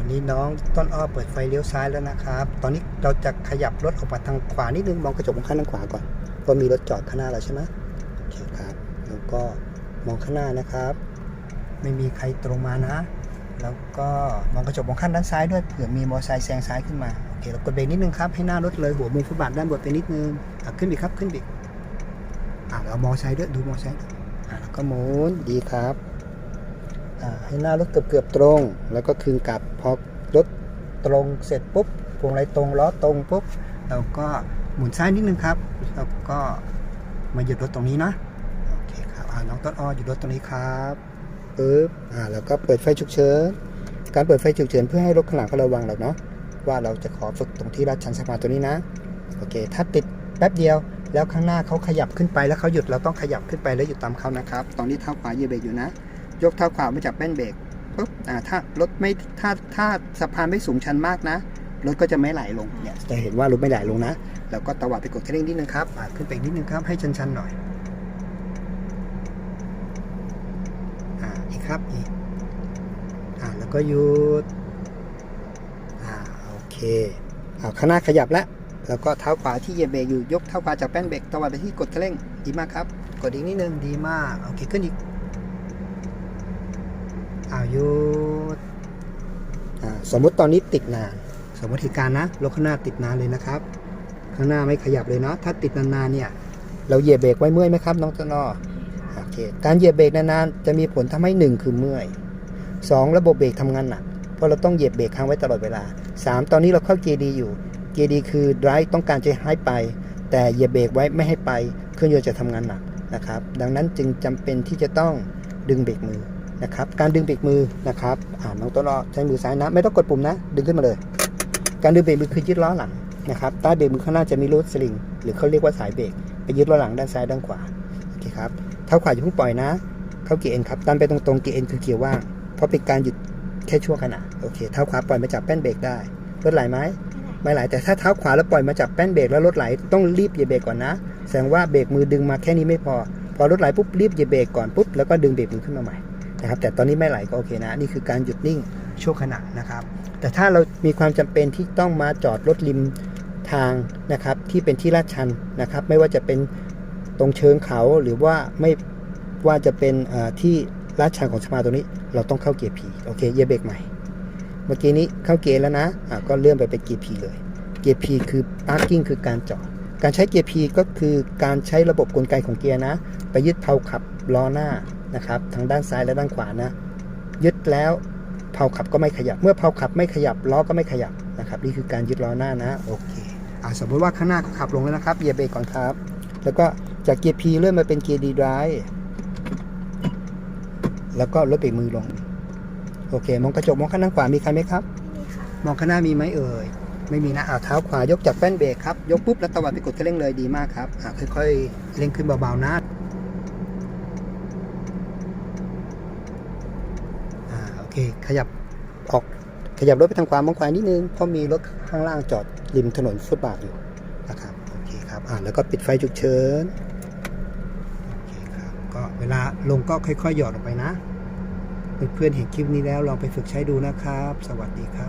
อนนี้น้องต้นอ้อเปิดไฟเลี้ยวซ้ายแล้วนะครับ ตอนนี้เราจะขยับรถออกมาทางขวานิดนึงมองกระจกมองข้างทางขวาก่อนเพรามีรถจอดข้างหน้าเราใช่ไหมโอเคครับแล้วก็มองข้างหน้านะครับ ไม่มีใครตรงมานะ แล้วก็มองกระจกมองข้างด้านซ้ายด้วยเผื่อมีมอเตอร์ไซค์แซงซ้ายขึ้นมาโอเคเรากดเบรกนิดนึงครับให้หน้ารถเลยหัวมุมฟุตบาทด้านบนไปนิดนึงอะขึ้นอีกครับขึ้นอีกอะเรามอเตอร์ไซค์ด้วยดูมอเตอร์ไซค์อะแล้วก็หมุนดีครับ ให้หน้ารถเกือบเกือบตรง แล้วก็คืนกลับพอรถตรงเสร็จปุ๊บพวงมาลัยตรงล้อตรงปุ๊บเราก็หมุนซ้ายนิดนึงครับแล้วก็มาหยุดรถตรงนี้นะโอเคครับน้องต้นอ้อหยุดรถตรงนี้ครับปึ๊บอ่าแล้วก็เปิดไฟฉุกเฉินการเปิดไฟฉุกเฉินเพื่อให้รถข้างหลังเขาระวังเราเนาะว่าเราจะขอฝึกตรงที่ลาดชันสะพานตัวนี้นะโอเค ถ้าติดแป๊บเดียว แล้วข้างหน้าเขาขยับขึ้นไปแล้วเขาหยุดเราต้องขยับขึ้นไปแล้วหยุดตามเขานะครับ ตอนนี้เท้าขวาเหยียบเบรกอยู่นะ ยกเท้าขวามาจับแป้นเบรกปุ๊บอ่าถ้ารถไม่ถ้าถ้าสะพานไม่สูงชันมากนะ รถก็จะไม่ไหลลงเนี่ยจะเห็นว่ารถไม่ไหลลงนะ แล้วก็ตวัดไปกดคันเร่งนิดนึงครับอ่าขึ้นไปอีกนิดนึงครับให้ชันๆหน่อยอ่าอีกครับอีกอ่าแล้วก็หยุดอ่าโอเคเอาข้างหน้าขยับแล้วแล้วก็เท้าขวาที่เหยียบเบรกอยู่ยกเท้าขวาจากแป้นเบรกตวัดไปที่กดคันเร่งดีมากครับ กดอีกนิดนึงดีมากโอเคขึ้นอีก อาหยุดสมมุติตอนนี้ติดนาน สมมติเหตุการณ์นะรถข้างหน้าติดนานเลยนะครับ ข้างหน้าไม่ขยับเลยเนาะถ้าติดนานๆเนี่ยเราเหยียบเบรกไว้เมื่อยไหมครับ น้องตนอ้อโอเคการเหยียบเบรกนานๆจะมีผลทำให้หนึ่งคือเมื่อยสองระบบเบรกทำงานหนักเพราะเราต้องเหยียบเบรกค้างไว้ตลอดเวลา 3 ตอนนี้เราเข้าเกียร์ดีอยู่เกียร์ดีคือ drive ต้องการจะให้ไป แต่เหยียบเบรกไว้ไม่ให้ไปเครื่องยนต์จะทำงานหนักนะครับ ดังนั้นจึงจำเป็นที่จะต้องดึงเบรกมือ นะครับ การดึงเบรกมือนะครับอ่าน้องต้นอ้อใช้มือซ้ายนะ ไม่ต้องกดปุ่มนะ ดึงขึ้นมาเลย การดึงเบรกมือคือยึดล้อหลังนะครับใต้เบรกมือข้างหน้าจะมีรูดสลิง หรือเขาเรียกว่าสายเบรกไปยึดล้อหลังด้านซ้ายด้านขวาโอเคครับเท้าขวาอย่าเพิ่งปล่อยนะ เข้าเกียร์เอ็นครับดันไปตรงๆเกียร์เอ็นคือเกียร์ว่างเพราะเป็นการหยุดแค่ชั่วขณะโอเคเท้าขวาปล่อยมาจับแป้นเบรกได้รถไหลไหมไม่ไหลแต่ถ้าเท้าขวาแล้วปล่อยมาจับแป้นเบรกแล้วรถไหลต้องรีบเหยียบเบรกก่อนนะ แสดงว่าเบรกมือดึงมาแค่นี้ไม่พอพอรถไหลปุ๊บรีบเหยียบเบรกก่อนปุ๊บแล้วก็ดึงเบรกมือขึ้นมาใหม่ นะครับ แต่ตอนนี้ไม่ไหลก็โอเคนะ นี่คือการหยุดนิ่งชั่วขณะนะครับ แต่ถ้าเรามีความจำเป็นที่ต้องมาจอดรถริมทางนะครับ ที่เป็นที่ลาดชันนะครับ ไม่ว่าจะเป็นตรงเชิงเขาหรือว่าไม่ว่าจะเป็นที่ลาดชันของสะพานตรงนี้ เราต้องเข้าเกียร์ P โอเค เยเบรกใหม่ เมื่อกี้นี้เข้าเกียร์แล้วนะะก็เลื่อนไปเป็นเกียร์ P เลย เกียร์ P คือ parking คือการจอดการใช้เกียร์ P ก็คือการใช้ระบบกลไกของเกียร์นะ ไปยึดเพลาขับล้อหน้า นะครับทางด้านซ้ายและด้านขวานะ ยึดแล้วเพลาขับก็ไม่ขยับ เมื่อเพลาขับไม่ขยับล้อก็ไม่ขยับนะครับ นี่คือการยึดล้อหน้านะ โอเคอะสมมติว่าข้างหน้าเขาขับลงแล้วนะครับเหยียบเบรกก่อนครับ แล้วก็จากเกียร์ P เลื่อนมาเป็นเกียร์ D drive แล้วก็ลดเบรกมือลง โอเค มองกระจกมองข้างด้านขวามีใครไหมครับนี่ค่ะมองข้างหน้ามีไหมเอ่ย ไม่มีนะอ่าเท้าขวายกจากแป้นเบรกครับ ยกปุ๊บแล้วตวัดไปกดคันเร่งเลยดีมากครับอ่าค่อยๆเร่งขึ้นเบาๆนะอ่าโอ เค ขยับออกขยับรถไปทางขวามองขวานิดนึงเพราะมีรถข้างล่างจอดริมถนนฟุตบาทอยู่นะครับโอเคครับอ่าแล้วก็ปิดไฟฉุกเฉินโอเคครับก็เวลาลงก็ค่อยๆหยอดออกไปนะเพื่อนๆเห็นคลิปนี้แล้วลองไปฝึกใช้ดูนะครับ สวัสดีครับ